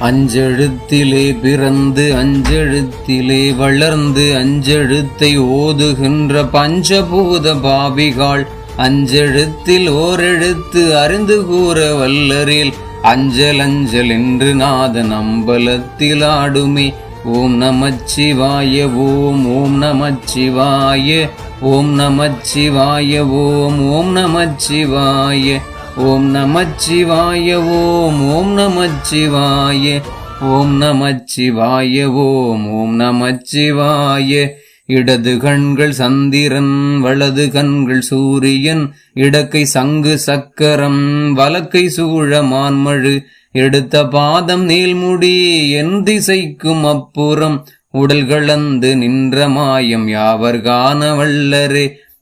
அஞ்செழுத்திலே பிறந்து அஞ்செழுத்திலே வளர்ந்து அஞ்செழுத்தை ஓதுகின்ற பஞ்சபூத பாபிகாள் அஞ்செழுத்தில் ஓரெழுத்து அறிந்து கூற வல்லரில் அஞ்சல் அஞ்சல் என்று நாதன் அம்பலத்தில் ஆடுமே. ஓம் நமச்சிவாய ஓம் ஓம் நமச்சிவாய ஓம் நமச்சிவாய ஓம் ஓம் நமச்சிவாய. ஓம் நமச்சிவாய ஓம் ஓம் நமச்சிவாய ஓம் நமச்சிவாய ஓம் ஓம் நமச்சிவாய. இடது கண்கள் சந்திரன் வலது கண்கள் சூரியன் இடக்கை சங்கு சக்கரம் வலக்கை சூழ மான்மழு எடுத்த பாதம் நீள்முடி என் திசைக்கும் அப்புறம் உடல் கலந்து நின்ற மாயம் யாவர் காண வல்லரே?